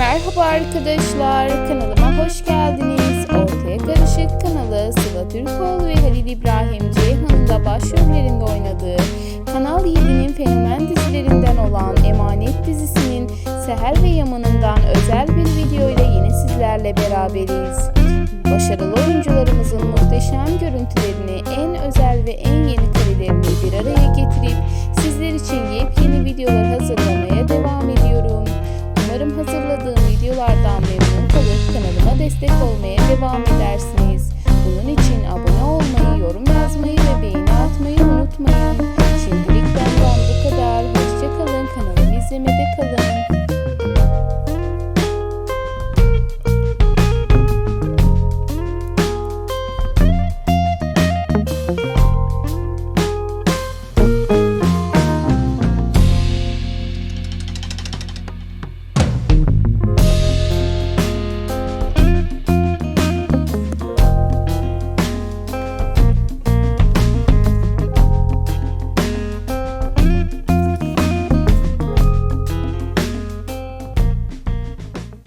Merhaba arkadaşlar, kanalıma hoş geldiniz. Ortaya Karışık kanalı Sıla Türkoğlu ve Halil İbrahim Ceyhan'ın da başrollerinde oynadığı Kanal 7'nin fenomen dizilerinden olan Emanet dizisinin Seher ve Yaman'ından özel bir video ile yine sizlerle beraberiz. Başarılı oyuncularımızın muhteşem görüntülerini, en özel ve en yeni karelerini bir araya getirip sizler için yepyeni destek olmaya devam edersiniz. Bunun için abone olmayı, yorum yazmayı ve beğeni atmayı unutmayın. Şimdilik benden bu kadar. Hoşçakalın. Kanalımı izlemede kalın.